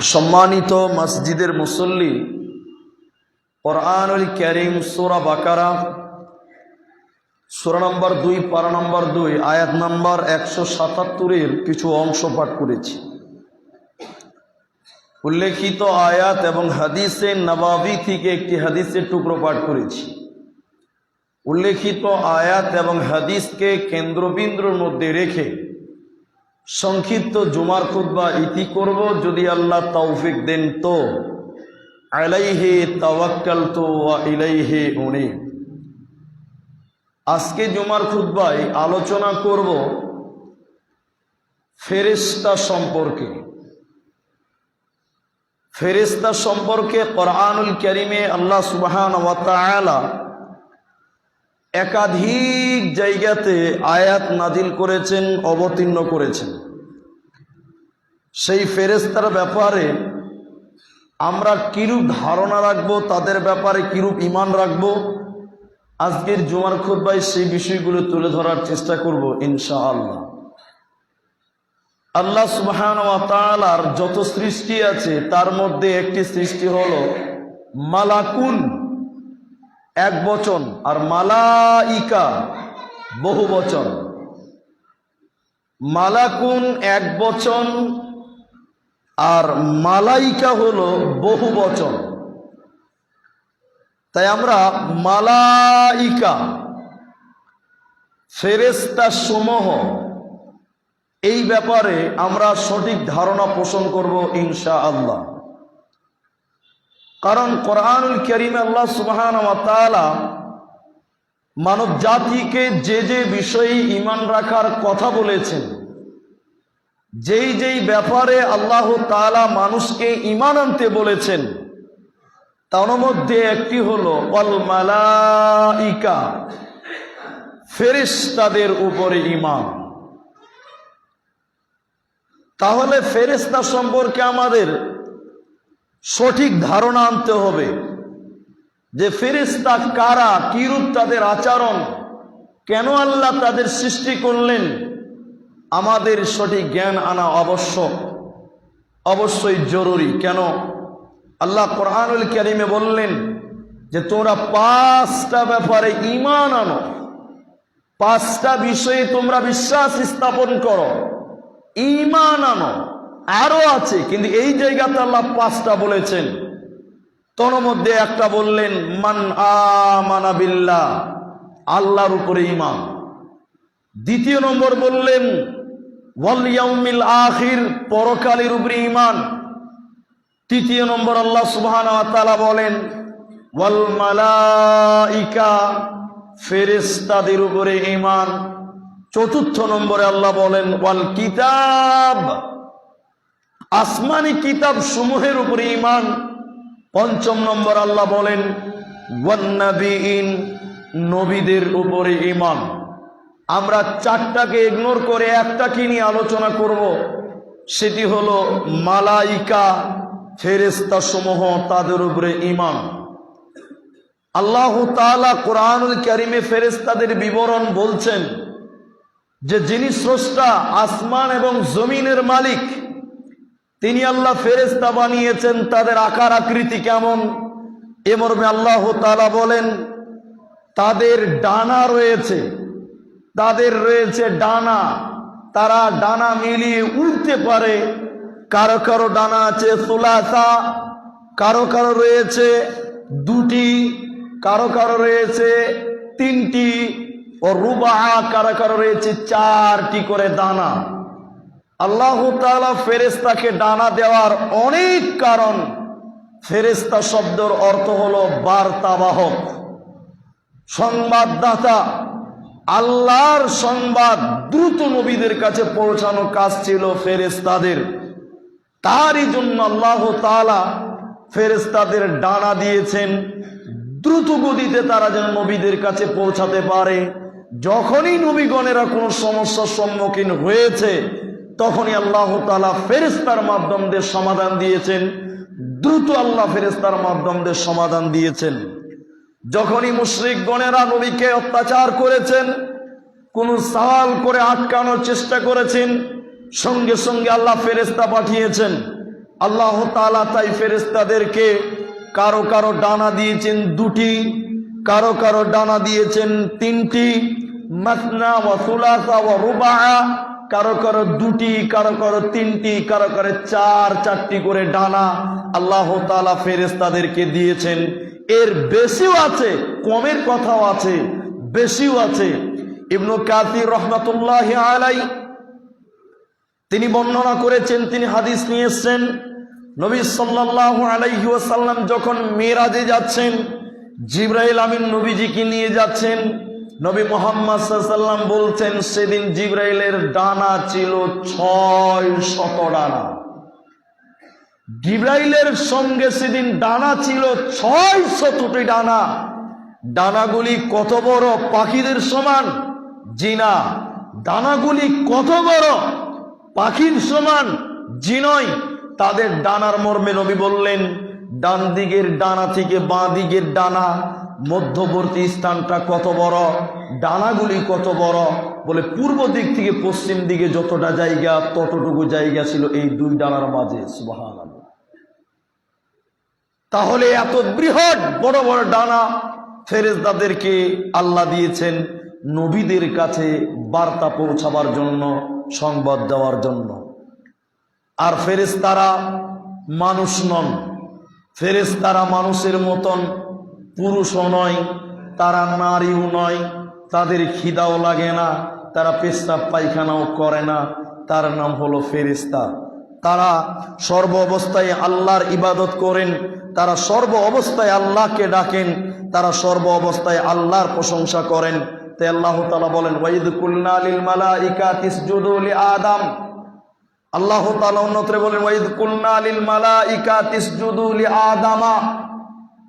সম্মানিত মসজিদের মুসল্লি, কোরআনুল ক্যারিম সোরা বাকারা, সোরা নম্বর দুই, পারা নম্বর দুই, আয়াত নম্বর একশো সাতাত্তরের কিছু অংশ পাঠ করেছি। উল্লেখিত আয়াত এবং হাদিসে নবাবি থেকে একটি হাদিসের টুকরো পাঠ করেছি। উল্লেখিত আয়াত এবং হাদিসকে কেন্দ্রবিন্দুর মধ্যে রেখে সংক্ষিপ্ত জুমার খুদ্া ইতি করব, যদি আল্লাহ তৌফিক দেন তো। আলাইহে তাওয়াক্কাল তো ইলাইহে উনি আজকে জুমার খুদ্বায় আলোচনা করব ফেরেস্তা সম্পর্কে। ফেরেস্তা সম্পর্কে কোরআনুল করিমে আল্লাহ সুবাহান ওয়াতালা একাধিক জায়গাতে আয়াত নাজিল করেছেন, অবতীর্ণ করেছেন। সেই ফেরেস্তার ব্যাপারে আমরা কিরূপ ধারণা রাখব, তাদের ব্যাপারে কিরূপ ইমান রাখব, আজকের জুমার খুদ্ায় সেই বিষয়গুলো তুলে ধরার চেষ্টা করব ইনশা আল্লাহ আল্লাহ সুবহান তাআলার যত সৃষ্টি আছে, তার মধ্যে একটি সৃষ্টি হলো মালাকুন। এক বচন আর মালাইকা বহু বচন। মালাকুন এক বচন আর মালাইকা হলো বহু বচন। তাই আমরা মালাইকা ফেরেস্তা সমূহ, এই ব্যাপারে আমরা সঠিক ধারণা পোষণ করব ইনশা আল্লাহ কারণ কোরআনুল করিম আল্লাহ সুবাহান মানব জাতিকে যে যে বিষয়ে ইমান রাখার কথা বলেছেন, যেই যেই ব্যাপারে আল্লাহ তালা মানুষকে ইমান আনতে বলেছেন, তার মধ্যে একটি হলো অল মালাইকা ফেরিস্তাদের উপরে ইমান তাহলে ফেরিস্তা সম্পর্কে আমাদের সঠিক ধারণা আনতে হবে যে ফেরিস্তা কারা কিরূপ তাদের আচরণ, কেন আল্লাহ তাদের সৃষ্টি করলেন? আমাদের সঠিক জ্ঞান আনা আবশ্যক, অবশ্যই জরুরি। কেন? আল্লাহ কোরআনুল করিমে বললেন যে, তোমরা পাঁচটা ব্যাপারে ইমান আনো। পাঁচটা বিষয়ে তোমরা বিশ্বাস স্থাপন করো। ইমান আনো। আরও আছে, কিন্তু এই জায়গাতে আল্লাহ পাঁচটা বলেছেন। তোর মধ্যে একটা বললেন, মান আমানা বিল্লাহ আল্লাহর উপরে ইমান দ্বিতীয় নম্বর বললেন, ওয়াল আখির পরকালের উপরে ইমান তৃতীয় নম্বর আল্লাহ সুবহান বলেন, ওয়াল মালাইকা ফেরেশতাদের উপরে ইমান চতুর্থ নম্বরে আল্লাহ বলেন, ওয়াল কিতাব আসমানি কিতাব সমূহের উপরে ইমান পঞ্চম নম্বর আল্লাহ বলেন ওয়ান্নাবিইন নবীদের উপরে ইমান আমরা চারটাকে ইগনোর করে একটাকে নিয়ে আলোচনা করব। সেটি হলো মালাইকা ফেরেস্তা সমূহ তাদের উপরে ইমান আল্লাহ তাআলা কোরআনুল করিমে ফেরেস্তাদের বিবরণ বলছেন যে, যিনি স্রষ্টা, আসমান এবং জমিনের মালিক তিনি আল্লাহ ফেরেস্তা বানিয়েছেন, তাদের আকার আকৃতি কেমন? এ মর্মে আল্লাহ তালা বলেন, তাদের ডানা রয়েছে, তাদের রয়েছে ডানা। তারা ডানা মিলিয়ে উঠতে পারে। কারও কারও ডানা আছে সুলাসা, কারও কারও রয়েছে দুটি, কারও কারও রয়েছে তিনটি, ও রুবা কারও কারও রয়েছে চারটি করে দানা আল্লাহ তালা ফেরেস্তাকে ডানা দেওয়ার অনেক কারণ। ফেরেস্তা শব্দের অর্থ হলো বার্তাবাহক। সংবাদদাতা আল্লাহর সংবাদ দ্রুত নবীদের কাছে পৌঁছানো কাজ ছিল ফেরেস্তাদের তারই জন্য আল্লাহ তালা ফেরেস্তাদের ডানা দিয়েছেন। দ্রুত গতিতে তারা যেন নবীদের কাছে পৌঁছাতে পারে। যখনই নবীগণেরা কোনো সমস্যার সম্মুখীন হয়েছে তখনই আল্লাহ তালা ফেরেস্তার মাধ্যম দিয়ে সমাধান দিয়েছেন। দ্রুত আল্লাহ ফেরেস্তার মাধ্যম দিয়ে সমাধান দিয়েছেন। যখনই মুশ্রিক গণেরা নবীকে অত্যাচার করেছেন, কোন সওয়াল করে আটকানোর চেষ্টা করেছেন, সঙ্গে সঙ্গে আল্লাহ ফেরেস্তা পাঠিয়েছেন। আল্লাহ তালা তাই ফেরেস্তাদেরকে কারও কারও ডানা দিয়েছেন দুটি, কারও কারও ডানা দিয়েছেন তিনটি, মাসনা ও সুলাসা ও রুবা কারও কারও দুটি, কারও কারও তিনটি, কারও কারও চার, চারটি করে ডানা আল্লাহ তালা ফেরেস্তাদেরকে দিয়েছেন। এর বেশিও আছে, কমের কথাও আছে, বেশিও আছে। ইবনু কাতির রহমতুল্লাহ আলাই তিনি বর্ণনা করেছেন, তিনি হাদিস নিয়ে এসছেন। নবী সাল্লাল্লাহু আলাইহি ওয়াসাল্লাম যখন মেয়েরাজে যাচ্ছেন, জিব্রাইল আমিন নবীজিকে নিয়ে যাচ্ছেন নবী মোহাম্মদ সাল্লাম বলছেন, সেদিন জিব্রাইলের ডানা ছিল ছয় শত ডানা। জিব্রাইলের সঙ্গে সেদিন ডানা ছিল ছয় শতটি ডানা। ডানাগুলি কত বড়? পাখিদের সমান। জিনা। ডানাগুলি কত বড়? পাখির সমান। জিনয় তাদের ডানার মর্মে নবী বললেন ডান দিকের ডানা থেকে বাঁ দিকের ডানা মধ্যবর্তী স্থানটা কত বড়? ডানাগুলি কত বড়? বলে পূর্ব দিক থেকে পশ্চিম দিকে যতটা জায়গা, ততটুকু জায়গা ছিল এই দুই ডানার মাঝে সুবাহান তাহলে এত বৃহৎ বড় বড় ডানা ফেরেজদাদেরকে আল্লাহ দিয়েছেন নবীদের কাছে বার্তা পৌঁছাবার জন্য, সংবাদ দেওয়ার জন্য। আর ফেরেস্তারা মানুষ নন। ফেরেস্তারা মানুষের মতন পুরুষও নয়, তারা নারীও নয়, তাদের খিদাও লাগে না, তারা পেশাব পায়খানাও করে না, তার নাম হলো ফেরেস্তা তারা সর্ব অবস্থায় আল্লাহর ইবাদত করেন, তারা সর্ব অবস্থায় আল্লাহকে ডাকেন, তারা সর্ব অবস্থায় আল্লাহর প্রশংসা করেন। তাই আল্লাহ তালা বলেন ওয়াইদ কুল্না লিল মালাইকা তিসজুদু লি আদম। আল্লাহ তাআলা অন্যত্রে বলেন ওয়াইদ কুল্না লিল মালাইকা তিসজুদু লি আদামা।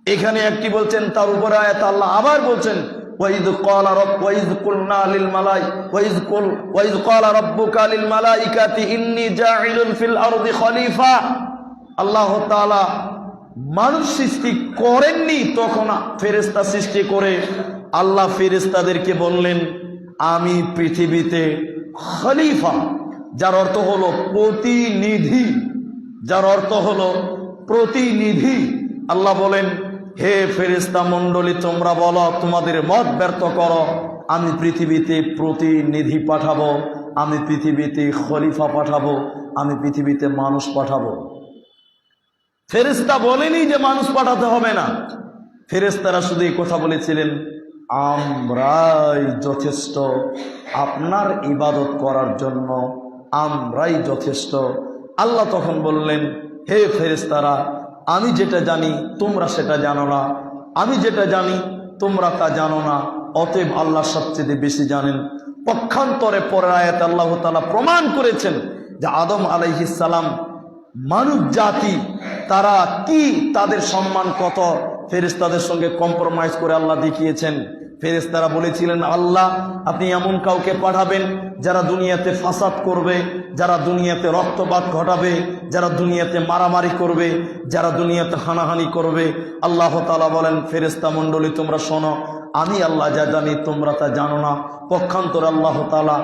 এখানে একটি বলছেন, তার উপরে আয়াত আল্লাহ আবার বলছেন মালাই কুল ইন্নী ফিল খলিফা। আল্লাহ তাআলা মানুষ সৃষ্টি করেননি তখন সৃষ্টি করে, আল্লাহ ফেরেশতাদেরকে বললেন, আমি পৃথিবীতে খলিফা, যার অর্থ হলো প্রতিনিধি। যার অর্থ হলো প্রতিনিধি। আল্লাহ বলেন হে ফেরিস্তা মণ্ডলী, তোমরা বলো, তোমাদের মত ব্যর্থ করো। আমি পৃথিবীতে প্রতিনিধি পাঠাবো, আমি পৃথিবীতে খলিফা পাঠাবো, আমি পৃথিবীতে মানুষ পাঠাবো। ফেরিস্তা বলেনি যে মানুষ পাঠাতে হবে না। ফেরেস্তারা শুধু এই কথা বলেছিলেন, আমরাই যথেষ্ট, আপনার ইবাদত করার জন্য আমরাই যথেষ্ট। আল্লাহ তখন বললেন, হে ফেরেস্তারা আমি যেটা জানি, তোমরা সেটা জানো না। আমি যেটা জানি, তোমরা তা জানো না। অতএব আল্লাহ সবচেয়ে বেশি জানেন। পক্ষান্তরে পরের আয়াত আল্লাহ তালা প্রমাণ করেছেন যে আদম আলাইহিসালাম মানুষ জাতি, তারা কি, তাদের সম্মান কত? ফেরিস্তাদের সঙ্গে কম্প্রোমাইজ করে আল্লাহ দেখিয়েছেন। ফেরেস্তারা বলেছিলেন, আল্লাহ, আপনি এমন কাউকে পাঠাবেন যারা দুনিয়াতে ফাসাদ করবে, যারা দুনিয়াতে রক্তপাত ঘটাবে, যারা দুনিয়াতে মারামারি করবে, যারা দুনিয়াতে হানাহানি করবে। আল্লাহ তালা বলেন ফেরেস্তা মণ্ডলী, তোমরা শোনো, আমি আল্লাহ যা জানি, তোমরা তা জানো না। পক্ষান্তর আল্লাহ তালা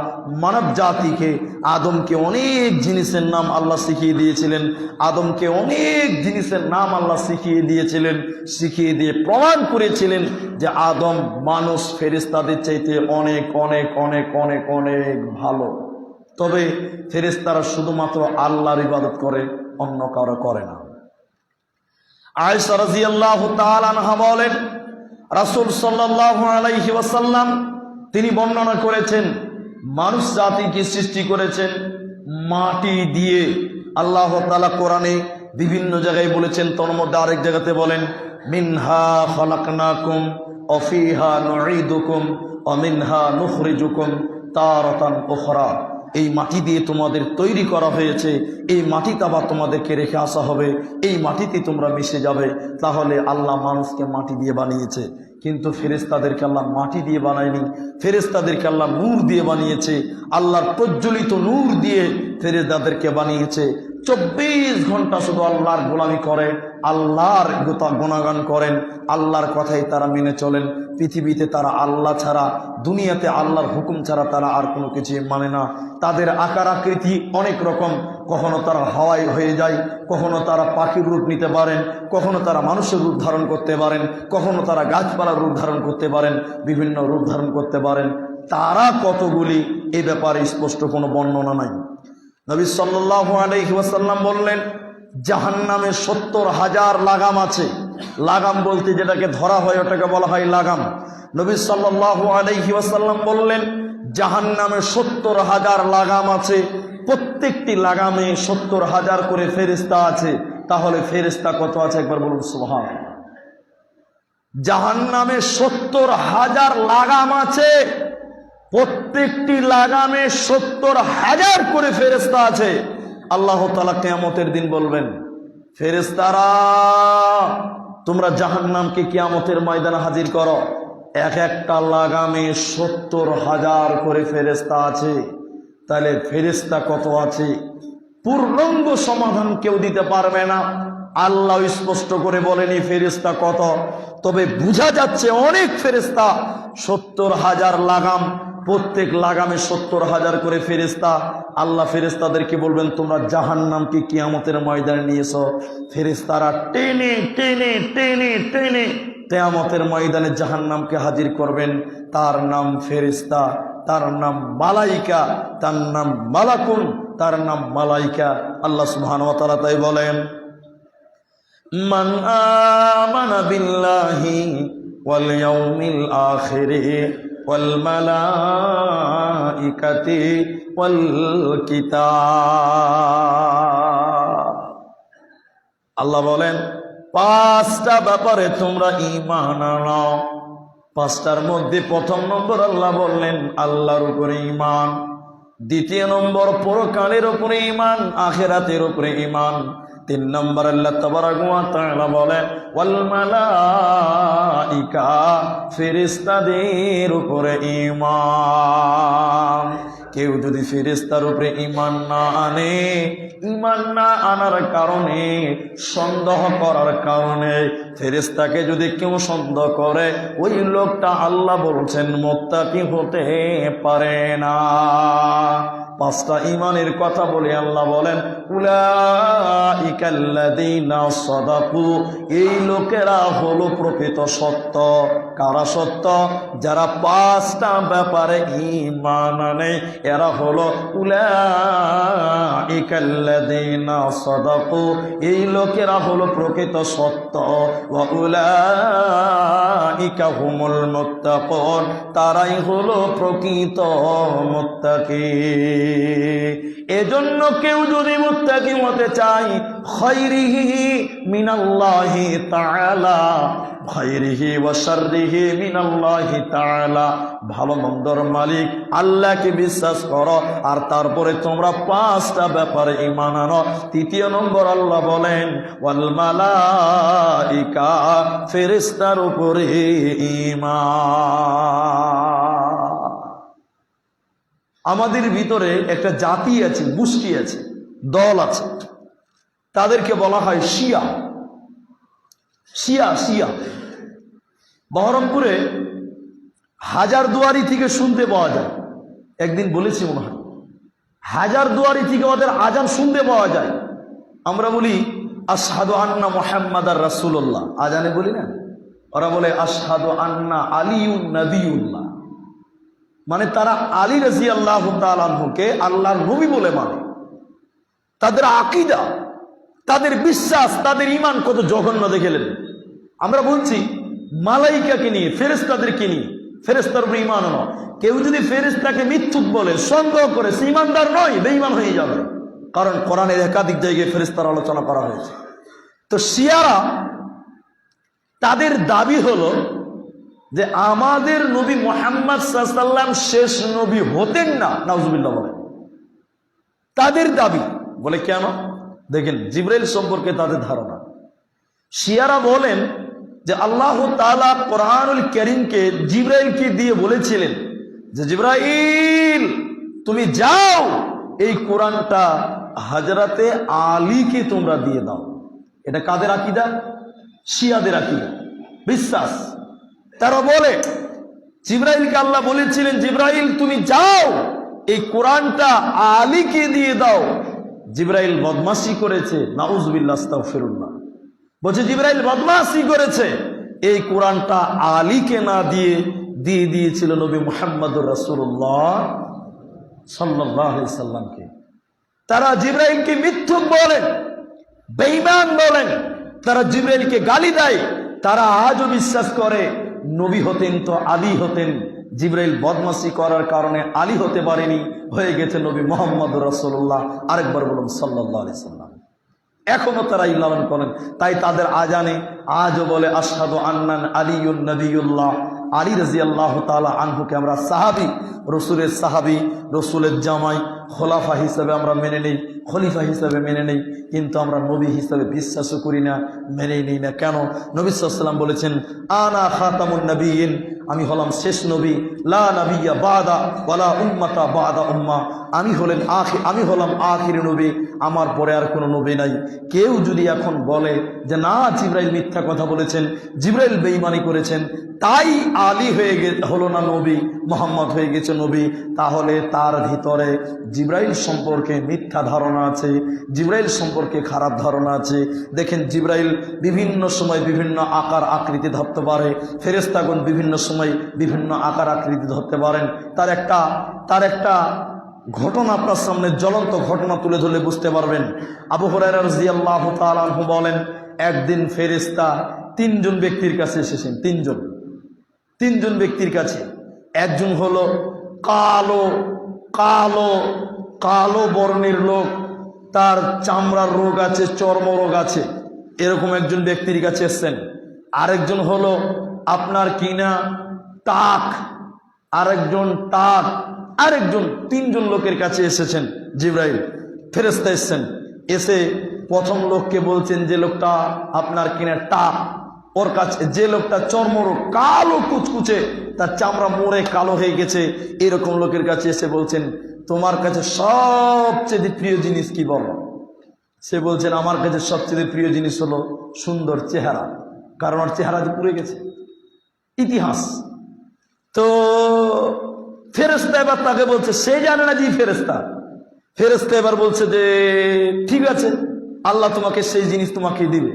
মানব জাতিকে, আদমকে অনেক জিনিসের নাম আল্লাহ শিখিয়ে দিয়েছিলেন। আদমকে অনেক জিনিসের নাম আল্লাহ শিখিয়ে দিয়েছিলেন, শিখিয়ে দিয়ে প্রমাণ করেছিলেন যে আদম মানুষ ফেরিস্তাদের চাইতে অনেক অনেক অনেক অনেক অনেক ভালো। তবে ফেরেস্তারা শুধুমাত্র আল্লাহর ইবাদত করে, অন্য কারও করে না। আয়সা রাজিয়াল্লাহু তাআলা আনহা বলেন, রাসূল সাল্লাল্লাহু আলাইহি ওয়াসাল্লাম তিনি বর্ণনা করেছেন, মানুষ জাতিকে সৃষ্টি করেছেন মাটি দিয়ে। আল্লাহ তালা কোরআনে বিভিন্ন জায়গায় বলেছেন, তোর মধ্যে আরেক জায়গাতে বলেন, মিনহা খলাকনাকুম অফিহা নুঈদুকুম অমিনহা নুখরিজুকুম তারতান উখরা। এই মাটি দিয়ে তোমাদের তৈরি করা হয়েছে, এই মাটিতে আবার তোমাদেরকে রেখে আসা হবে, এই মাটিতে তোমরা মিশে যাবে। তাহলে আল্লাহ মানুষকে মাটি দিয়ে বানিয়েছে। কিন্তু ফেরেস্তাদেরকে আল্লাহ মাটি দিয়ে বানায়নি ফেরেস্তাদেরকে আল্লাহ নূর দিয়ে বানিয়েছে, আল্লাহর প্রজ্বলিত নূর দিয়ে ফেরেস্তাদেরকে বানিয়েছে। চব্বিশ ঘণ্টা শুধু আল্লাহর গোলামি করে, আল্লাহর গুণাগান করেন, আল্লাহর কথাই তারা মেনে চলেন। পৃথিবীতে তারা আল্লাহ ছাড়া, দুনিয়াতে আল্লাহর হুকুম ছাড়া তারা আর কোনো কিছু মানে না। তাদের আকার আকৃতি অনেক রকম। কখনো তারা হাওয়াই হয়ে যায়, কখনো তারা পাখির রূপ নিতে পারেন, কখনো তারা মানুষের রূপ ধারণ করতে পারেন, কখনো তারা গাছপালার রূপ ধারণ করতে পারেন, বিভিন্ন রূপ ধারণ করতে পারেন। তারা কতগুলি, এ ব্যাপারে স্পষ্ট কোনো বর্ণনা নাই। নবী সাল্লাহ আলহিহাসাল্লাম বললেন জাহান নামে সত্তর হাজার লাগাম আছে। লাগাম বলতে যেটাকে ধরা হয়, ওটাকে বলা হয় লাগাম। নবী সাল্লাহ আলহিহাসাল্লাম বললেন জাহান নামে সত্তর হাজার লাগাম আছে, প্রত্যেকটি লাগামে সত্তর হাজার করে ফেরিস্তা আছে। তাহলে ফেরিস্তা কত আছে? একবার বলুন সুহান জাহান নামে সত্তর হাজার লাগাম আছে। প্রত্যেকটি লাগামে সত্তর হাজার করে ফেরেস্তা আছে। আল্লাহ তালা কেয়ামতের দিন বলবেন ফেরেস্তারা তোমরা জাহান নামকে কিয়ামতের ময়দানে হাজির করো। এক একটা লাগামে সত্তর হাজার করে ফেরেস্তা আছে। তাহলে ফেরেস্তা কত আছে? পূর্ণাঙ্গ সমাধান কেউ দিতে পারবে না। আল্লাহ স্পষ্ট করে বলেনি ফেরিস্তা কত? তবে বোঝা যাচ্ছে অনেক ফেরিস্তা সত্তর হাজার লাগাম, প্রত্যেক লাগামে সত্তর হাজার করে ফেরিস্তা আল্লাহ ফেরিস্তাদেরকে বলবেন, তোমরা জাহান নামকে কিয়ামতের ময়দানে নিয়েছ। ফেরিস্তারা টেনে টেনে টেনে টেনে কেয়ামতের ময়দানে জাহান নামকে হাজির করবেন। তার নাম ফেরিস্তা তার নাম মালাইকা, তার নাম মালাকুন, তার নাম মালাইকা। আল্লাহ তাআলা তাই বলেন। বিল্লাহি ওয়াল ইয়াউমিল আখিরি ওয়াল মালাইকাতি ওয়াল আল্লাহ বলেন, পাঁচটা ব্যাপারে তোমরা ইমান আনো। পাঁচটার মধ্যে প্রথম নম্বর আল্লাহ বললেন, আল্লাহর উপরে ইমান দ্বিতীয় নম্বর, পরকালের উপরে ইমান আখেরাতের উপরে ইমান তিন নম্বর আল্লাহ তাআলা বলেন ওয়াল মালাইকা ফেরেশতাদের উপরে ইমান কেউ যদি ফেরেস্তার উপরে ইমান না আনে ইমান না আনার কারণে, সন্দেহ করার কারণে ফেরেস্তাকে যদি কেউ সন্দেহ করে, ওই লোকটা আল্লাহ বলছেন, মোত্তাকি হতে পারে না। পাঁচটা ইমানের কথা বলে আল্লাহ বলেন, উলাইকাল্লাযীনা সাদাকু, এই লোকেরা হলো প্রকৃত সত্য। কারা সত্য? যারা পাঁচটা ব্যাপারে ইমান আনে, এরা হলো উলাইকাল্লাযীনা সাদাকু। এই লোকেরা হলো প্রকৃত সত্য। ওয়া হুমুল মুত্তাকুন। তারাই হলো প্রকৃত মুত্তাকি। এজন্য কেউ যদি মুত্তাকি হতে চায় খৈরিহি মিনাল্লাহি তাআলা। খৈরিহি ওয়া শাররিহি মিনাল্লাহি তাআলা। ভালো মন্দর মালিক, আল্লাহকে বিশ্বাস করো। আর তারপরে তোমরা পাঁচটা ব্যাপারে ঈমান আনো। তৃতীয় নম্বর আল্লাহ বলেন, ওয়াল মালাইকা, ফেরেশতার উপরে ঈমান। আমাদের ভিতরে একটা জাতি আছে গোষ্ঠী আছে, দল আছে। তাদেরকে বলা হয় শিয়া। শিয়া শিয়া। বহরমপুরে হাজার দুয়ারি থেকে শুনতে পাওয়া যায়। একদিন বলেছি মনে হয়, হাজার দুয়ারি থেকে ওদের আজান শুনতে পাওয়া যায়। আমরা বলি আসাদু আন্না মোহাম্মদ আর রাসুল্লাহ আজানে বলি না, ওরা বলে আসাদু আন্না আলিউন নবীউল্লাহ। মানে তারা আলী রাজি আল্লাহ তালকে আল্লাহর নবী বলে মানে। তাদের আকিদা, তাদের বিশ্বাস, তাদের ইমান কত জঘন্য দেখেলেন আমরা বলছি, মালাইকাকে নিয়ে ফেরেস্তাদেরকে নিয়ে ফেরেস্তার উপর ইমান কেউ যদি ফেরেস্তাকে মিথ্যুক বলে, সন্দেহ করে, সে ইমানদার নয়, বেঈমান হয়ে যাবে। কারণ কোরআনের একাধিক জায়গায় ফেরেস্তার আলোচনা করা হয়েছে। তো শিয়ারা, তাদের দাবি হলো যে, আমাদের নবী মোহাম্মদ সাল্লাম শেষ নবী হতেন না, নাউজুবিল্লাহ বলেন তাদের দাবি, বলে কেন? দেখেন, জিব্রাইল সম্পর্কে তাদের ধারণা। শিয়ারা বলেন যে আল্লাহ তালা কোরআনুল করিমকে জিব্রাইলকে দিয়ে বলেছিলেন যে জিব্রাইল, তুমি যাও, এই কোরআনটা হাজরাতে আলীকে তোমরা দিয়ে দাও। এটা কাদের আকিদা? শিয়াদের আকিদা। বিশ্বাস। তারা বলে, জিব্রাইলকে আল্লাহ বলেছিলেন, জিব্রাইল, তুমি যাও, এই কোরআনটা আলীকে দিয়ে দাও। জিব্রাইল বদমাসি করেছে, নাউজবিল্লাহ, আস্তাগফিরুল্লাহ। বলছে, জিব্রাইল বদমাসি করেছে। এই কোরআনটা আলীকে না দিয়ে দিয়ে দিয়েছিল নবী সাল্লাল্লাহু আলাইহি সাল্লামকে। তারা জিব্রাইলকে মিথ্যুক বলেন, বেঈমান বলেন, তারা জিব্রাইলকে গালি দেয়। তারা আজও বিশ্বাস করে নবী হতেন তো আলী হতেন। জিব্রাইল বদমাসি করার কারণে আলী হতে পারেনি, হয়ে গেছে নবী মোহাম্মদ রসুল্লাহ আরেকবার বলুন সাল্লাহ আলি সাল্লাম। এখনও তারা লালন করেন। তাই তাদের আজানে আজও বলে আসাদু আন্নান আলিউল নবীউল্লাহ আলী রাজিয়াল্লাহ তালা আনহুকে আমরা সাহাবি, রসুলের সাহাবি, রসুলের জামাই খোলাফা হিসাবে আমরা মেনে নেই, খলিফা হিসাবে মেনে নেই, কিন্তু আমরা নবী হিসাবে বিশ্বাসও করি না মেনে নেই না। কেন? নবী সাল্লাম বলেছেন, আনা খাতামুন নবীন আমি হলাম শেষ নবী, লা নবিয়া বাদা ওয়ালা উম্মাতা বাদা উম্মা আমি হলেন আখি, আমি হলাম আখির নবী, আমার পরে আর কোনো নবী নাই। কেউ যদি এখন বলে যে, না, জিব্রাইল মিথ্যা কথা বলেছেন, জিব্রাইল বেঈমানি করেছেন, তাই আলী হয়ে গে, হলো না নবী, মোহাম্মদ হয়ে গেছে নবী তাহলে তার ভিতরে জিব্রাইল সম্পর্কে মিথ্যা ধারণা আছে, জিব্রাইল সম্পর্কে খারাপ ধারণা আছে। দেখেন জিব্রাইল বিভিন্ন সময় বিভিন্ন আকার আকৃতি ধরতে পারে ফেরেস্তাগণ বিভিন্ন সময় বিভিন্ন আকার আকৃতি ধরতে পারেন। তার একটা তার একটা ঘটনা আপনার সামনে জ্বলন্ত ঘটনা তুলে ধরলে বুঝতে পারবেন। আবু হরাইরা রাদিয়াল্লাহু তাআলা আনহু বলেন, একদিন ফেরেশতা তিনজন ব্যক্তির কাছে এসেছেন, তিনজন। তিনজন ব্যক্তির কাছে। একজন হলো কালো কালো কালো বর্ণের লোক, তার চামড়ার রোগ আছে, চর্ম রোগ আছে। এরকম একজন ব্যক্তির কাছে এসছেন। আরেকজন হলো, আপনার কিনা টাক আরেকজন টাক আরেকজন, তিনজন লোকের কাছে এসেছেন, জিব্রাইল। ফেরেস্তা এসছেন। এসে প্রথম লোককে বলছেন, যে লোকটা আপনার কিনা টাক ওর কাছে, যে লোকটা চর্মরোগ কালো কুচকুচে, তার চামড়া মোড়ে কালো হয়ে গেছে। এরকম লোকের কাছে এসে বলছেন তোমার কাছে সবচেয়ে প্রিয় জিনিস কি বলো? সে বলছেন আমার কাছে সবচেয়ে প্রিয় জিনিস হলো সুন্দর চেহারা। কারণ ওর চেহারা যে পুড়ে গেছে। ইতিহাস। তো ফেরেস্তা এবার তাকে বলছে, সে জানে না যে ফেরেস্তা ফেরেস্তা এবার বলছে যে, ঠিক আছে, আল্লাহ তোমাকে সেই জিনিস তোমাকে দিবে।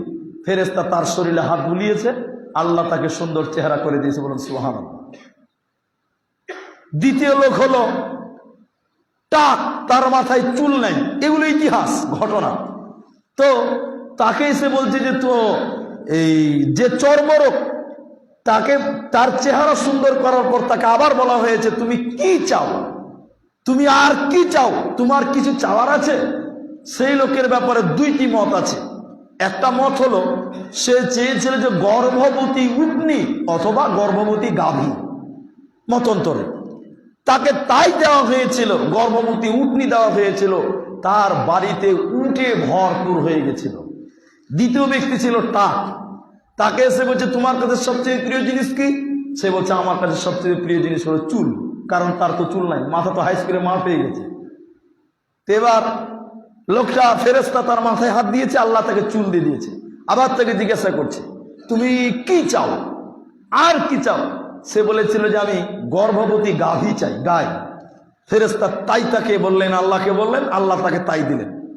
ফেরেস্তা তার শরীরে হাত বুলিয়েছে, আল্লাহ তাকে সুন্দর চেহারা করে দিয়েছে বলুন সুহান দ্বিতীয় লোক হলো টাক, তার মাথায় চুল নাই। এগুলো ইতিহাস, ঘটনা। তো তাকে এসে বলছে যে, তো এই যে চর্মরোগ, তাকে, তার চেহারা সুন্দর করার পর তাকে আবার বলা হয়েছে, তুমি কি চাও? তুমি আর কি চাও? তোমার কিছু চাওয়ার আছে? সেই লোকের ব্যাপারে দুইটি মত আছে। একটা মত হলো, সে চেয়েছিল যে গর্ভবতী উটনি অথবা গর্ভবতী গাভী, মতন্তরে। তাকে তাই দেওয়া হয়েছিল, গর্ভবতী উটনি দেওয়া হয়েছিল, তার বাড়িতে উটে ভরপুর হয়ে গেছিল। দ্বিতীয় ব্যক্তি ছিল টাক। তাকে এসে বলছে, তোমার কাছে সবচেয়ে প্রিয় জিনিস কি? সে বলছে, আমার কাছে সবচেয়ে প্রিয় জিনিস হলো চুল, কারণ তার তো চুল নাই, মাথা তো হাই স্কুলে মার পেয়ে গেছে। তো এবার লোকটা ফেরেস্তা তার মাথায় হাত দিয়েছে, আল্লাহ তাকে চুল দিয়ে দিয়েছে। আবার তাকে জিজ্ঞাসা করছে, তুমি কি চাও? আর কি চাও? সে বলেছিল যে আমি গর্ভবতী গাভী চাই গায় ফেরেস্তা তাই তাকে বললেন, আল্লাহকে বললেন, আল্লাহ তাকে তাই দিলেন।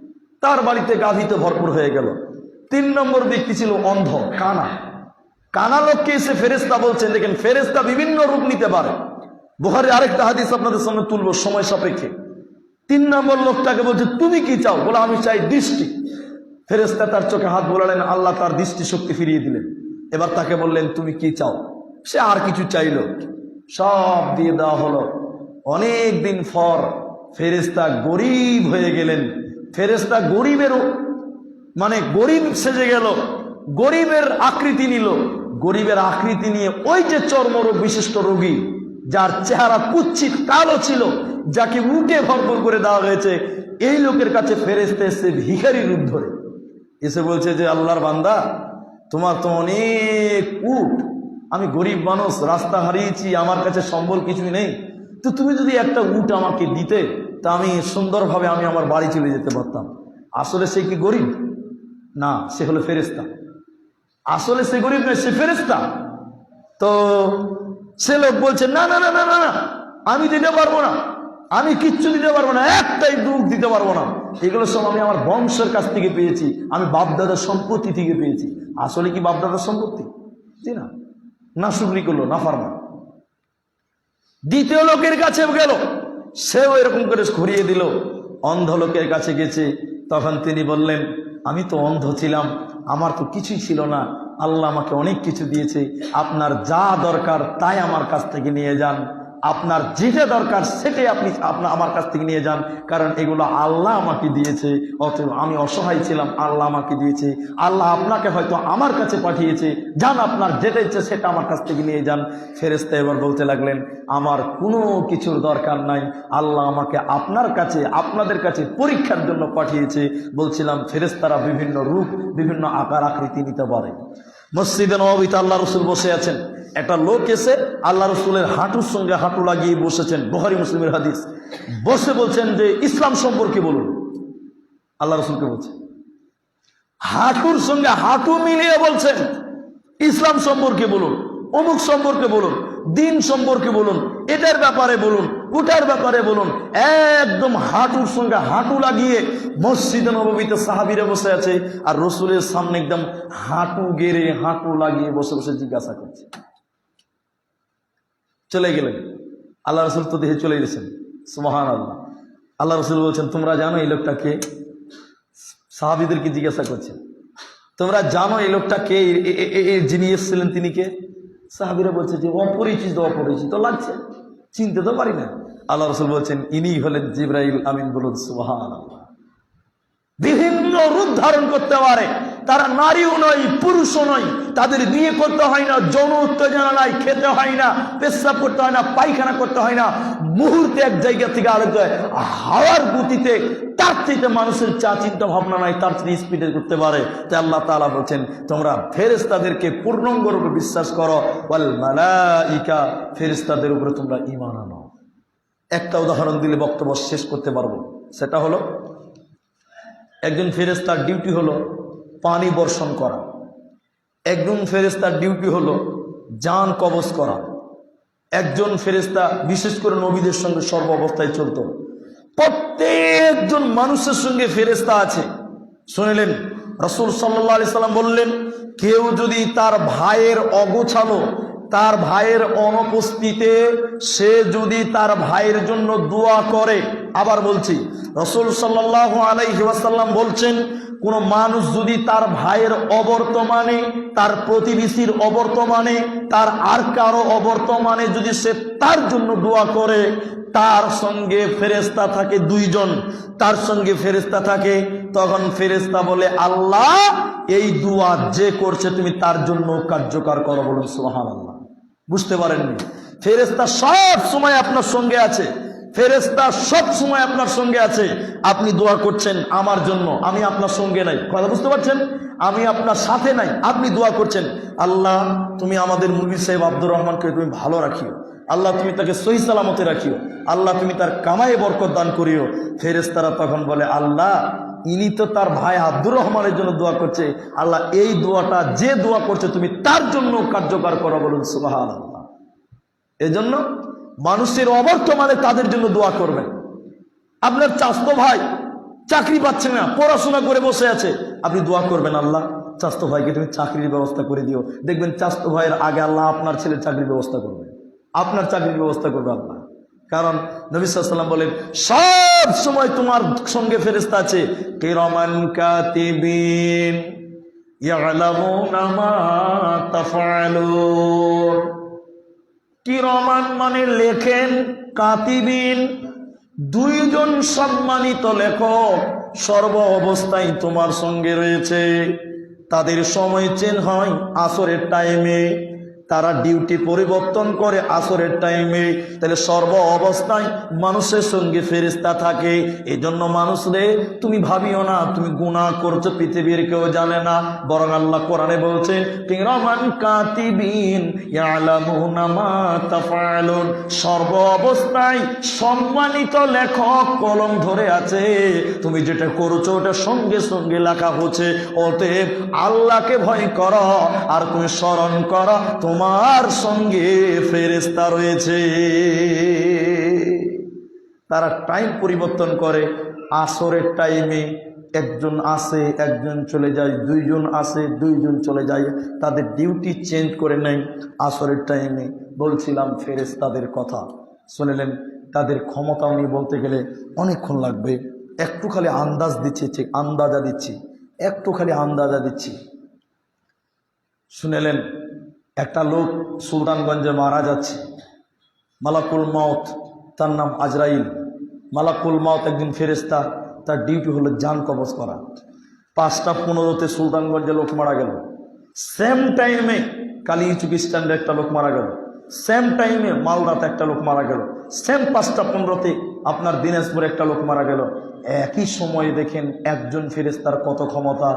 তার বাড়িতে গাভীতে ভরপুর হয়ে গেল। তিন নম্বর ব্যক্তি ছিল? অন্ধ, কানা। কানা লোককে এসে ফেরেস্তা বলছেন, দেখেন ফেরেস্তা বিভিন্ন রূপ নিতে পারে। বুহারি আরেকটা হাদিস আপনাদের সামনে তুলবো সময় সাপেক্ষে। তিন নম্বর লোকটাকে বলছে, তুমি কি চাও? বলে, আমি চাই দৃষ্টি। ফেরেস্তা তার চোখে হাত বোলালেন, আল্লাহ তার দৃষ্টি শক্তি ফিরিয়ে দিলেন। এবার তাকে বললেন, তুমি কি চাও? সে আর কিছু চাইল। সব দিয়ে দেওয়া হলো। অনেক দিন পর ফেরেস্তা গরিব হয়ে গেলেন। ফেরেস্তা গরিবেরও মানে গরিব সেজে গেল, গরিবের আকৃতি নিল। গরিবের আকৃতি নিয়ে ওই যে চর্মরোগ বিশিষ্ট রোগী, যার চেহারা কুচ্ছিত কালো ছিল, যাকে উঠে ভরপুর করে দেওয়া হয়েছে, এই লোকের কাছে ফেরেস্তে এসে ভিখারি রূপ ধরে। এসে বলছে যে, আল্লাহর বান্দা, তোমার তো অনেক উট আমি গরিব মানুষ, রাস্তা হারিয়েছি, আমার কাছে সম্বল কিছুই নেই। তো তুমি যদি একটা উট আমাকে দিতে, তা আমি সুন্দরভাবে আমি আমার বাড়ি চলে যেতে পারতাম। আসলে সে কি গরিব? না, সে হলো ফেরেস্তা আসলে সে গরিব নয়, সে ফেরেস্তা তো সে লোক বলছে, না না না না না আমি দিতে পারব না। আমি কিচ্ছু দিতে পারব না, একটাই দুঃখ দিতে পারব না। এগুলো সব আমি আমার বংশের কাছ থেকে পেয়েছি। আমি বাপদাদার সম্পত্তি থেকে পেয়েছি। আসলে কি বাপদাদার সম্পত্তি? না। না শুকরি করল, না ফার্মা। দ্বিতীয় লোকের কাছে গেল। সেও এরকম করে ঘুরিয়ে দিল। অন্ধ লোকের কাছে গেছে। তখন তিনি বললেন, আমি তো অন্ধ ছিলাম, আমার তো কিছুই ছিল না। আল্লাহ আমাকে অনেক কিছু দিয়েছে। আপনার যা দরকার তাই আমার কাছ থেকে নিয়ে যান। আপনার যেটা দরকার সেটাই আপনি আপনার আমার কাছ থেকে নিয়ে যান। কারণ এগুলো আল্লাহ আমাকে দিয়েছে। অতএব আমি অসহায় ছিলাম, আল্লাহ আমাকে দিয়েছে। আল্লাহ আপনাকে হয়তো আমার কাছে পাঠিয়েছে। যান আপনার যেটা ইচ্ছে সেটা আমার কাছ থেকে নিয়ে যান। ফেরেস্তা এবার বলতে লাগলেন, আমার কোনো কিছুর দরকার নাই। আল্লাহ আমাকে আপনার কাছে, আপনাদের কাছে পরীক্ষার জন্য পাঠিয়েছে। বলছিলাম ফেরেস্তারা বিভিন্ন রূপ, বিভিন্ন আকার আকৃতি নিতে পারে। মসজিদে নবীতে আল্লাহ রসুল বসে আছেন। একটা লোক এসে আল্লাহ রসুলের হাঁটুর সঙ্গে হাঁটু লাগিয়ে বসেছেন বহারি মুসলিমের হাদিস। বসে বলছেন যে, ইসলাম সম্পর্কে বলুন। আল্লাহ রসুলকে বলছেন। হাঁটুর সঙ্গে হাঁটু মিলিয়ে বলছেন, ইসলাম সম্পর্কে বলুন, অমুক সম্পর্কে বলুন, দিন সম্পর্কে বলুন, এটার ব্যাপারে বলুন, ওটার ব্যাপারে বলুন, একদম হাঁটুর সঙ্গে হাঁটু লাগিয়ে মসজিদে নবমীতে সাহাবিরে বসে আছে, আর রসুলের সামনে একদম হাঁটু গেড়ে হাঁটু লাগিয়ে বসে বসে জিজ্ঞাসা করছে। চলে গেলেন। আল্লাহ রসুল তো দেহে চলে গেছেন। সুমহান আল্লাহ আল্লাহ রসুল বলছেন, তোমরা জানো এই লোকটাকে সাহাবিদেরকে জিজ্ঞাসা করছেন, তোমরা জানো এই লোকটা কে? যিনি এসেছিলেন তিনি কে? সাহাবিরা বলছে যে, অপরিচিত অপরিচিত লাগছে। চিনতে তো পারি না। আল্লাহ রসুল বলছেন, ইনি হলেন জিব্রাইল আমিন বলুন সুবহান বিভিন্ন রূপ ধারণ করতে পারে। তারা নারীও নয়, পুরুষও নয়। তাদের বিয়ে করতে হয় না যৌন উত্তেজনা নাই খেতে হয় না, পেশাব করতে হয় না, পায়খানা করতে হয় না। মুহূর্তে এক জায়গা থেকে আরেক হাওয়ার গতিতে তার থেকে মানুষের চা চিন্তা ভাবনা নাই, তার থেকে স্পিডে করতে পারে। তাই আল্লাহ তাআলা বলছেন, তোমরা ফেরেস্তাদেরকে পূর্ণাঙ্গ রূপে বিশ্বাস করো। ওয়াল মালাইকা ফেরেস্তাদের উপরে তোমরা ঈমান আনো। একটা উদাহরণ দিলে বক্তব্য শেষ করতে পারব। সেটা হলো, একজন ফেরেস্তার ডিউটি হলো পানি বর্ষণ করা। একজন ফেরেস্তার ডিউটি হলো যান কবজ করা। একজন ফেরেস্তা বিশেষ করে নবীদের সঙ্গে সর্ব অবস্থায় চলত। প্রত্যেকজন মানুষের সঙ্গে ফেরেস্তা আছে। শুনিলেন, রসুল সাল্লাহ আলি সাল্লাম বললেন, কেউ যদি তার ভাইয়ের অগোছালো, তার ভাইয়ের অনুপস্থিতিতে সে যদি তার ভাইয়ের জন্য দোয়া করে, আবার বলছি, রসুল সাল্লাহ আলাইহি ওয়াসাল্লাম বলছেন কোন মানুষ যদি তার ভাইয়ের অবর্তমানে, তার প্রতিবেশীর অবর্তমানে, তার আর কারও অবর্তমানে যদি সে তার জন্য দোয়া করে, তার সঙ্গে ফেরেস্তা থাকে দুইজন। তার সঙ্গে ফেরেস্তা থাকে, তখন ফেরেস্তা বলে, আল্লাহ, এই দোয়া যে করছে তুমি তার জন্য কার্যকর করো। বলুন সোহান আল্লাহ বুঝতে পারেননি? ফেরেস্তা সব সময় আপনার সঙ্গে আছে। ফেরেস্তা সব সময় আপনার সঙ্গে আছে। আপনি দোয়া করছেন আমার জন্য। আমি আপনার সঙ্গে নাই। কথা বুঝতে পারছেন? আমি আপনার সাথে নাই। আপনি দোয়া করছেন। আল্লাহ, তুমি আমাদের মুরগি সাহেব আব্দুর রহমানকে তুমি ভালো রাখিও। আল্লাহ, তুমি তাকে সহি সালামতে রাখিও। আল্লাহ, তুমি তার কামাই বরকত দান করিও। ফেরেস্তারা তখন বলে, আল্লাহ, ইনি তো তার ভাই আব্দুর রহমানের জন্য দোয়া করছে। আল্লাহ, এই দোয়াটা যে দোয়া করছে, তুমি তার জন্য কার্যকর করো বলুন সুবাহ আল্লাহ এজন্য মানুষের অবর্তমানে তাদের জন্য দোয়া করবেন। আপনার চাস্তো ভাই চাকরি পাচ্ছে না, পড়াশোনা করে বসে আছে। আপনি দোয়া করবেন, আল্লাহ, চাস্তো ভাইকে তুমি চাকরির ব্যবস্থা করে দিও। দেখবেন চাস্তো ভাইয়ের আগে আল্লাহ আপনার ছেলের চাকরির ব্যবস্থা করবে। আপনার চাকরির ব্যবস্থা করবে আল্লাহ। কারণ নবী সাল্লাম বলেন, সব সময় তোমার সঙ্গে ফেরেস্তা আছে। কিরমান কাতিবিন ইয়ালামুনা মা তাফআলুন। কিরমান মানে লেখেন কাতিবিন? দুইজন সম্মানিত লেখক সর্ব অবস্থায় তোমার সঙ্গে রয়েছে। তাদের সময় চেন হয় আসরের টাইমে তারা ডিউটি পরিবর্তন করে আসরের টাইমে তাহলে সর্ব অবস্থায় মানুষের সঙ্গে ফেরিস্তা থাকে। এই জন্য মানুষ রে তুমি ভাবিও না, তুমি গুণা করছ, পৃথিবীর কেউ জানে না। বরং আল্লাহ কোরআনে বলছেন সর্ব অবস্থায় সম্মানিত লেখক কলম ধরে আছে, তুমি যেটা করছ, ওটা সঙ্গে সঙ্গে লেখা হচ্ছে। অতএব আল্লাহকে ভয় করো, আর তুমি স্মরণ করো, তোমার সঙ্গে ফেরেস্তা রয়েছে। তারা টাইম পরিবর্তন করে, আসরের টাইমে একজন আসে, একজন চলে যায়, দুইজন আসে, দুইজন চলে যায়, তাদের ডিউটি চেঞ্জ করে নেয় আসরের টাইমে বলছিলাম ফেরেস্তাদের কথা। শুনেলেন, তাদের ক্ষমতাও নিয়ে বলতে গেলে অনেকক্ষণ লাগবে। একটু খালি আন্দাজ দিচ্ছি, ঠিক আন্দাজা দিচ্ছি, একটু খালি আন্দাজা দিচ্ছি। শুনেলেন একটা লোক সুলতানগঞ্জে মারা যাচ্ছে। মালাকুল মাউত, তার নাম আজরাইল। মালাকুল মাউত একদিন ফেরেস্তা তার ডিউটি হলো যান কবজ করা। পাঁচটা পনেরোতে সুলতানগঞ্জে লোক মারা গেল। সেম টাইমে কালিচুক স্ট্যান্ডে একটা লোক মারা গেল। সেম টাইমে মালদাতে একটা লোক মারা গেল। সেম পাঁচটা পনেরোতে আপনার দিনাজপুরে একটা লোক মারা গেল। একই সময়ে দেখেন একজন ফেরেস্তার কত ক্ষমতা,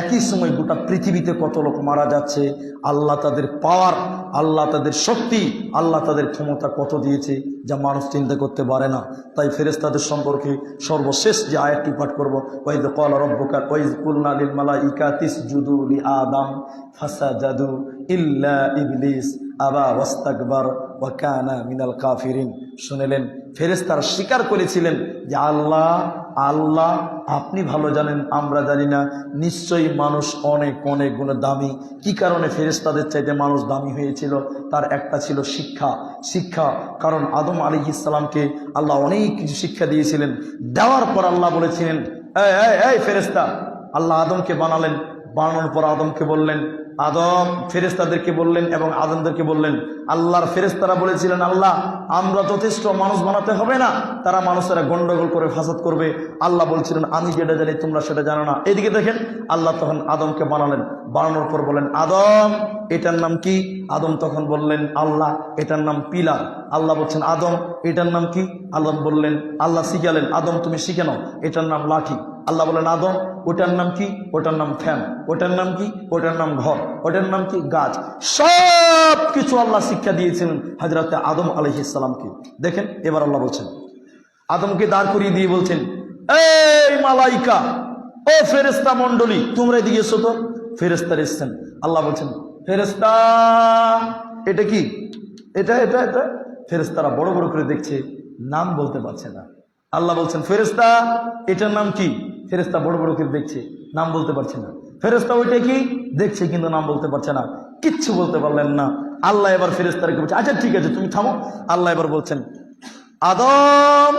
একই সময় গোটা পৃথিবীতে কত লোক মারা যাচ্ছে, আল্লাহ তাদের পাওয়ার, আল্লাহ তাদের শক্তি, আল্লাহ তাদের ক্ষমতা কত দিয়েছে যা মানুষ চিন্তা করতে পারে না। তাই ফেরেস্তাদের সম্পর্কে সর্বশেষ যে আয়াতটি পাঠ করব ওয়াইদ কল রব্বকা ওয়াইজ কুলনা লিল মালাইকা, তিসজুদু লি আদম, ফাসাজাদু ইল্লা ইবলিস, আবা ওয়াস্তাকবার ওয়া কানা মিনাল কাফিরিন। শুনেলেন ফেরেস্তারা স্বীকার করেছিলেন যে আল্লাহ আল্লাহ, আপনি ভালো জানেন, আমরা জানি না। নিশ্চয়ই মানুষ অনেক অনেক গুণে দামি। কি কারণে ফেরেস্তাদের চাইতে মানুষ দামি হয়েছিল? তার একটা ছিল শিক্ষা। শিক্ষা, কারণ আদম আলী ইসলামকে আল্লাহ অনেক কিছু শিক্ষা দিয়েছিলেন। দেওয়ার পর আল্লাহ বলেছিলেন, এই ফেরেস্তা আল্লাহ আদমকে বানালেন। বানানোর পর আদমকে বললেন আদম ফেরেস্তাদেরকে বললেন এবং আদমদেরকে বললেন, আল্লাহর ফেরেস্তারা বলেছিলেন, আল্লাহ, আমরা যথেষ্ট মানুষ বানাতে হবে না। তারা মানুষেরা গন্ডগোল করে ফাসাদ করবে। আল্লাহ বলছিলেন, আমি যেটা জানি তোমরা সেটা জানো না। এদিকে দেখেন, আল্লাহ তখন আদমকে বানালেন। বানানোর পর বলেন, আদম এটার নাম কি? আদম তখন বললেন, আল্লাহ। এটার নাম পিলার। আল্লাহ বলছেন, আদম। এটার নাম কি? আদম বললেন, আল্লাহ শিখালেন, আদম তুমি শিখে নাও। এটার নাম লাঠি। আল্লাহ বলেন আদম, ওটার নাম কি? ওটার নাম ফ্যান। ওটার নাম কি? ওটার নাম ঘর। ওটার নাম কি? গাছ। সব কিছু আল্লাহ শিক্ষা দিয়েছিলেন হাজরাতে আদম আলহিসামকে দেখেন, এবার আল্লাহ বলছেন, আদমকে দাঁড় করিয়ে দিয়ে বলছেন, এই মালাইকা, ও ফেরেস্তা মন্ডলী তোমরা এদিকে এসো তো। ফেরেস্তার এসছেন। আল্লাহ বলছেন ফেরেস্তা এটা কি? এটা এটা এটা? ফেরেস্তারা বড় বড় করে দেখছে, নাম বলতে পারছে না। আল্লাহ বলছেন ফেরেস্তা এটার নাম কি? ফেরেস্তা বড় বড় করে দেখছে, নাম বলতে পারছে না। ফেরেস্তা ওইটা কি? দেখছে, কিন্তু নাম বলতে পারছে না। কিচ্ছু বলতে পারলেন না। আল্লাহ এবার ফেরেস্তারকে বলছে আচ্ছা ঠিক আছে, তুমি থামো। আল্লাহ এবার বলছেন, আদম,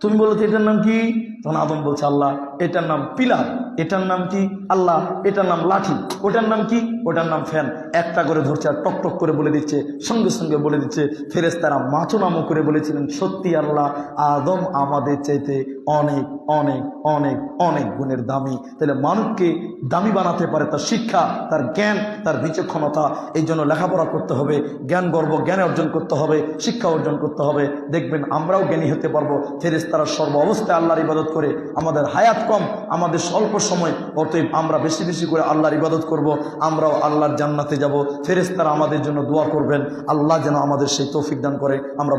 তুমি বলো এটার নাম কি? তখন আদম বলছে, আল্লাহ, এটার নাম পিলার, এটার নাম কি? আল্লাহ, এটার নাম লাঠি, ওটার নাম কি? ওটার নাম ফ্যান। একটা করে ধরছে আর টক টক করে বলে দিচ্ছে, সঙ্গে সঙ্গে বলে দিচ্ছে ফেরেস তারা মাথো নামো করে বলেছিলেন, সত্যি আল্লাহ, আদম আমাদের চাইতে অনেক অনেক অনেক অনেক গুণের দামি। তাহলে মানুষকে দামি বানাতে পারে তার শিক্ষা, তার জ্ঞান, তার বিচক্ষণতা। এই জন্য লেখাপড়া করতে হবে, জ্ঞান গর্ব, জ্ঞান অর্জন করতে হবে, শিক্ষা অর্জন করতে হবে। দেখবেন আমরাও জ্ঞানী হতে পারব ফেরেস তারা সর্ব অবস্থায় আল্লাহর ইবাদত করে আমাদের হায়াত কম, আমাদের স্বল্প সময়, অতএব আমরা বেশি বেশি করে আল্লাহর ইবাদত করব, আমরাও আল্লাহর জান্নাতে যাব। ফেরেস্তারা আমাদের জন্য দোয়া করবেন। আল্লাহ যেন আমাদের সেই তৌফিক দান করে। আমরা